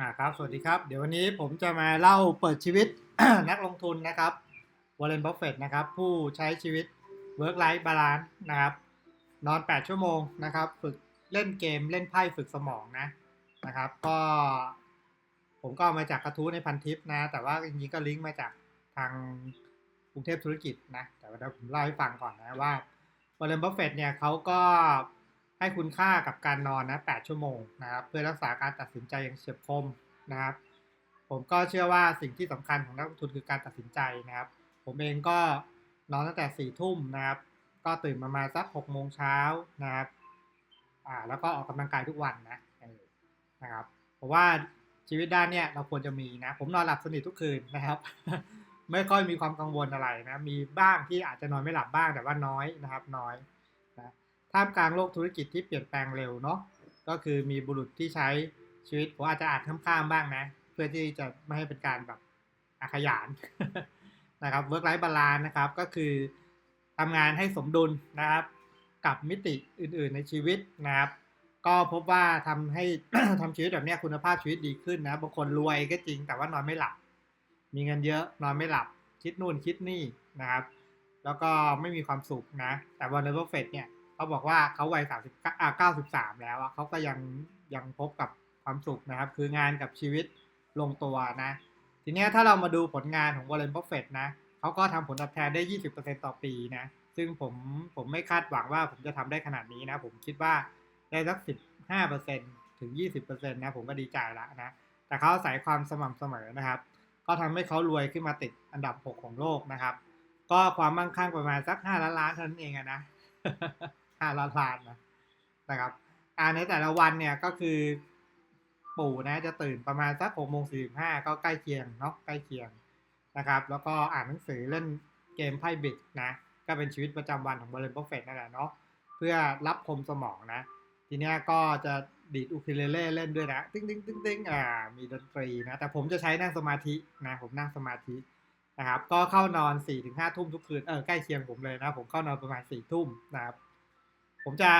อ่าครับ สวัสดีครับ เดี๋ยววันนี้ผมจะมาเล่าเปิดชีวิต นักลงทุนนะครับวอร์เรนบัฟเฟตนะครับ ผู้ใช้ชีวิต Work Life Balance นะครับ นอน 8 ชั่วโมงนะครับ ฝึกเล่นเกมเล่นไพ่ฝึกสมองนะนะครับ ก็ ผมก็ามาจากกระทู้ในพันทิปนะ แต่ว่าจริงๆก็ลิงก์มาจากทางกรุงเทพธุรกิจนะ แต่ว่าเดี๋ยวผมเล่าให้ฟังก่อนนะว่าวอร์เรนบัฟเฟตเนี่ยเขาก็ ให้คุณค่ากับการนอนนะ 8 ชั่วโมงนะครับ เพื่อรักษาการตัดสินใจอย่างเฉียบคมนะครับ ผมก็เชื่อว่าสิ่งที่สำคัญของนักลงทุนคือการตัดสินใจนะครับ ผมเองก็นอนตั้งแต่4ี่ทุ่มนะครับ ก็ตื่นประมาณสัก6โมงเช้านะครับ อ่า แล้วก็ออกกำลังกายทุกวันนะนะครับ เพราะว่าชีวิตด้านเนี้ยเราควรจะมีนะ ผมนอนหลับสนิททุกคืนนะครับ ไม่ค่อยมีความกังวลอะไรนะ มีบ้างที่อาจจะนอนไม่หลับบ้างแต่ว่าน้อยนะครับ น้อย ท่ามกลางโลกธุรกิจที่เปลี่ยนแปลงเร็วเนาะก็คือมีบุรุษที่ใช้ชีวิตผมอาจจะอ่านข้ามๆบ้างนะ เพื่อที่จะไม่ให้เป็นการแบบอาขยานนะครับ work life balance นะครับ ก็คือทำงานให้สมดุลนะครับ กับมิติอื่นๆในชีวิตนะครับ ก็พบว่าทำให้ทำชีวิตแบบนี้คุณภาพชีวิตดีขึ้นนะบางคนรวยก็จริงแต่ว่านอนไม่หลับ มีเงินเยอะนอนไม่หลับ คิดนู่นคิดนี่นะครับ แล้วก็ไม่มีความสุขนะ แต่วันในบัฟเฟตเนี่ย เขาบอกว่าเขาวัยสามสิบอ่าเก้าสิบสามแล้วอะเขาก็ยังยังพบกับความสุขนะครับ คืองานกับชีวิตลงตัวนะ ทีนี้ถ้าเรามาดูผลงานของวอร์เรนบัฟเฟตนะเขาก็ทำผลตอบแทนได้20%ต่อปีนะ ซึ่งผมผมไม่คาดหวังว่าผมจะทำได้ขนาดนี้นะ ผมคิดว่าได้สัก15%ถึง20%นนะผมก็ดีใจแล้วนะ แต่เขาอาศัยความสม่ำเสมอนะครับ ก็ทำให้เขารวยขึ้นมาติดอันดับ6ของโลกนะครับ ก็ความมั่งคั่งประมาณสัก5ล้านล้านเท่านั้นเองอะ นะ5ล้านล้านนะนะครับอ่าในแต่ละวันเนี่ยก็คือปู่นะจะตื่นประมาณสัก6โมง45ก็ใกล้เคียงเนาะใกล้เคียงนะครับ แล้วก็อ่านหนังสือเล่นเกมไพ่บิดนะก็เป็นชีวิตประจำวันของบริเวณบัฟเฟตนั่นแหละเนาะเพื่อรับคมสมองนะ ทีเนี้ยก็จะดีดอูคิเลเล่เล่นด้วยนะติ้งติ้งติ้งติ้งอ่ามีดนตรีนะแต่ผมจะใช้นั่งสมาธินะผมนั่งสมาธินะครับก็เข้านอน4ี่ถึงห้าทุ่มทุกคืนเออใกล้เคียงผมเลยนะ ผมเข้านอนประมาณ4ี่ทุ่มนะครับ ผมจะ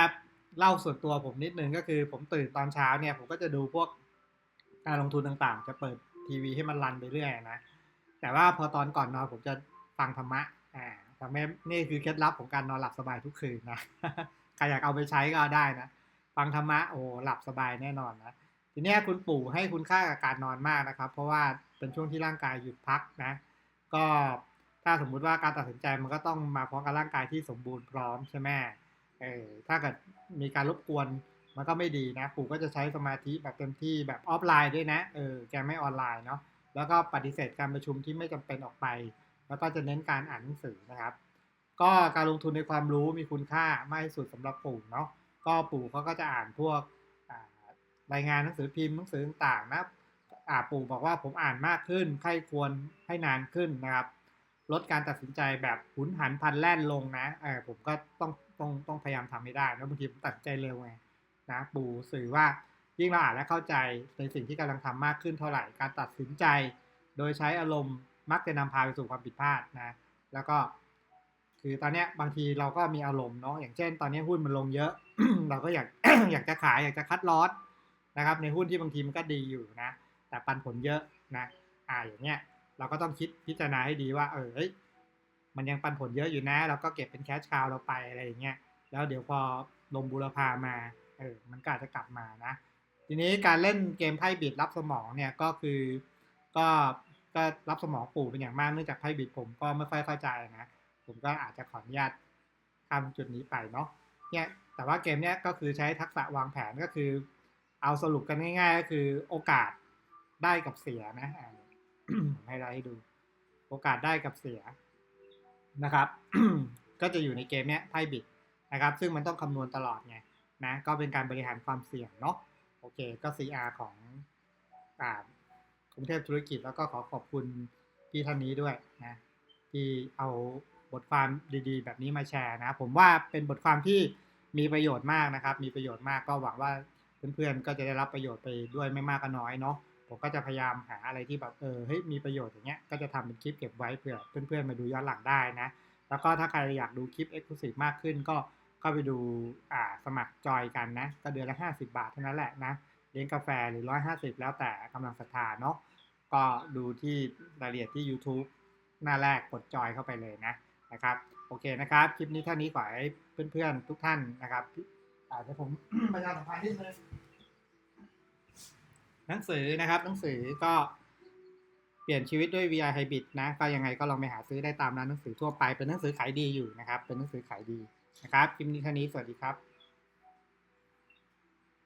เล่าส่วนตัวผมนิดนึงก็คือ ผมตื่นตอนเช้าเนี่ย ผมก็จะดูพวกการลงทุนต่างๆ จะเปิดทีวีให้มันรันไปเรื่อยนะแต่ว่าพอตอนก่อนนอนผมจะฟังธรรมะอ่าทำให้นี่คือเคล็ดลับของการนอนหลับสบายทุกคืนนะใครอยากเอาไปใช้ก็ได้นะฟังธรรมะโอ้หลับสบายแน่นอนนะทีนี้คุณปู่ให้คุณค่ากับการนอนมากนะครับ เพราะว่าเป็นช่วงที่ร่างกายหยุดพักนะ ก็ถ้าสมมุติว่าการตัดสินใจมันก็ต้องมาพร้อมกับร่างกายที่สมบูรณ์พร้อมใช่ไหม เออถ้าเกิดมีการรบกวนมันก็ไม่ดีนะปู่ก็จะใช้สมาธิแบบเต็มที่แบบออฟไลน์ด้วยนะเออแกไม่ออนไลน์เนาะแล้วก็ปฏิเสธการประชุมที่ไม่จำเป็นออกไป แล้วก็จะเน้นการอ่านหนังสือนะครับ ก็การลงทุนในความรู้มีคุณค่ามากที่สุดสำหรับปู่เนาะก็ปู่เขาก็จะอ่านพวกรายงานหนังสือพิมพ์หนังสือต่างๆนะอ่าปู่บอกว่าผมอ่านมากขึ้นใครควรให้นานขึ้นนะครับ ลดการตัดสินใจแบบหุนหันพลันแล่นลงนะเออผมก็ต้อง ต้องต้องพยายามทำให้ได้นะบางทีตัดใจเร็วไงนะปู่สื่อว่ายิ่งเราอ่านและเข้าใจในสิ่งที่กำลังทำมากขึ้นเท่าไหร่การตัดสินใจ โดยใช้อารมณ์มักจะนำพาไปสู่ความผิดพลาดนะแล้วก็ คือตอนเนี้ยบางทีเราก็มีอารมณ์เนาะอย่างเช่น ตอนนี้หุ้นมันลงเยอะ เราก็อยากอยากจะขายอยากจะคัดลอสนะครับ ในหุ้นที่บางทีมันก็ดีอยู่นะ แต่ปันผลเยอะนะอ่าอย่างเงี้ยเราก็ต้องคิดพิจารณาให้ดีว่า เออ มันยังปันผลเยอะอยู่นะ เราก็เก็บเป็นแคชคาวเราไปอะไรอย่างเงี้ยแล้วเดี๋ยวพอลงบูรพามาเออมันก็อาจจะกลับมานะ ทีนี้การเล่นเกมไพ่บิดรับสมองเนี่ยก็คือก็ก็รับสมองปู่เป็นอย่างมากเนื่องจากไพ่บิดผมก็ไม่ค่อยเข้าใจนะ ผมก็อาจจะขออนุญาตทำจุดนี้ไปเนาะเนี่ยแต่ว่าเกมเนี้ยก็คือใช้ทักษะวางแผนก็คือ เอาสรุปกันง่าย ๆ ก็คือโอกาสได้กับเสียนะให้เราให้ดู โอกาสได้กับเสีย นะครับ ก็จะอยู่ในเกมเนี้ยไพ่บิดนะครับ ซึ่งมันต้องคำนวณตลอดไงนะก็เป็นการบริหารความเสี่ยงเนาะโอเคก็ CR ของอ่ากรุงเทพธุรกิจแล้วก็ขอขอบคุณพี่ท่านนี้ด้วยนะที่เอาบทความดีๆ แบบนี้มาแชร์นะ ผมว่าเป็นบทความที่มีประโยชน์มากนะครับ มีประโยชน์มากก็หวังว่าเพื่อนๆก็จะได้รับประโยชน์ไปด้วยไม่มากก็น้อยเนาะ ผมก็จะพยายามหาอะไรที่แบบเออเฮ้ยมีประโยชน์อย่างเงี้ยก็จะทำเป็นคลิปเก็บไว้เผื่อเพื่อนๆมาดูย้อนหลังได้นะ แล้วก็ถ้าใครอยากดูคลิป e x c l u s i v e มากขึ้นก็ก็ไปดูอ่าสมัครจอยกันนะ ก็เดือนละ 50 บาทเท่านั้นแหละนะเลี้ยงกาแฟหรือ 150 แล้วแต่กำลังศรัทธาเนาะก็ดูที่รายละเอียดที่ YouTube หน้าแรกกดจอยเข้าไปเลยนะนะครับโอเคนะครับ คลิปนี้เท่านี้ขอให้เพื่อนๆทุกท่านนะครับอาเดี๋ยวผมประชาสัมพันธ์นิดนึง หนังสือนะครับ หนังสือก็เปลี่ยนชีวิตด้วย VR Hybrid นะ ก็ยังไงก็ลองไปหาซื้อได้ตามร้านหนังสือทั่วไป เป็นหนังสือขายดีอยู่นะครับ เป็นหนังสือขายดีนะครับคลิปนี้เท่านี้สวัสดีครับ